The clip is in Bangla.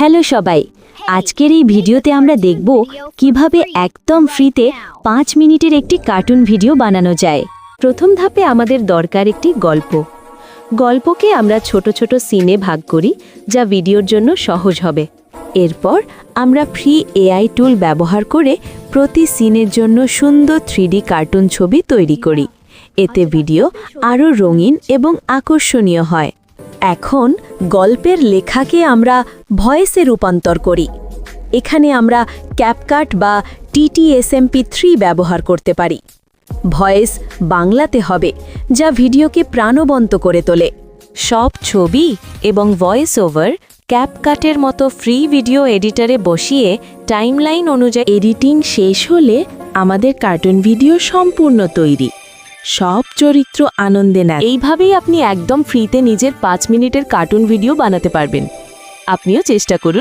হ্যালো সবাই, আজকের এই ভিডিওতে আমরা দেখব কীভাবে একদম ফ্রিতে পাঁচ মিনিটের একটি কার্টুন ভিডিও বানানো যায়। প্রথম ধাপে আমাদের দরকার একটি গল্প। গল্পকে আমরা ছোট ছোট সিনে ভাগ করি, যা ভিডিওর জন্য সহজ হবে। এরপর আমরা ফ্রি এআই টুল ব্যবহার করে প্রতি সিনের জন্য সুন্দর থ্রিডি কার্টুন ছবি তৈরি করি। এতে ভিডিও আরও রঙিন এবং আকর্ষণীয় হয়। এখন গল্পের লেখাকে আমরা ভয়েসে রূপান্তর করি। এখানে আমরা ক্যাপকাট বা টিটিএসএমপি থ্রি ব্যবহার করতে পারি। ভয়েস বাংলাতে হবে, যা ভিডিওকে প্রাণবন্ত করে তোলে। সব ছবি এবং ভয়েস ওভার ক্যাপকাটের মতো ফ্রি ভিডিও এডিটরে বসিয়ে টাইমলাইন অনুযায়ী এডিটিং শেষ হলে আমাদের কার্টুন ভিডিও সম্পূর্ণ তৈরি। সব চরিত্র আনন্দে নেয়। এইভাবেই আপনি একদম ফ্রিতে নিজের পাঁচ মিনিটের কার্টুন ভিডিও বানাতে পারবেন। আপনিও চেষ্টা করুন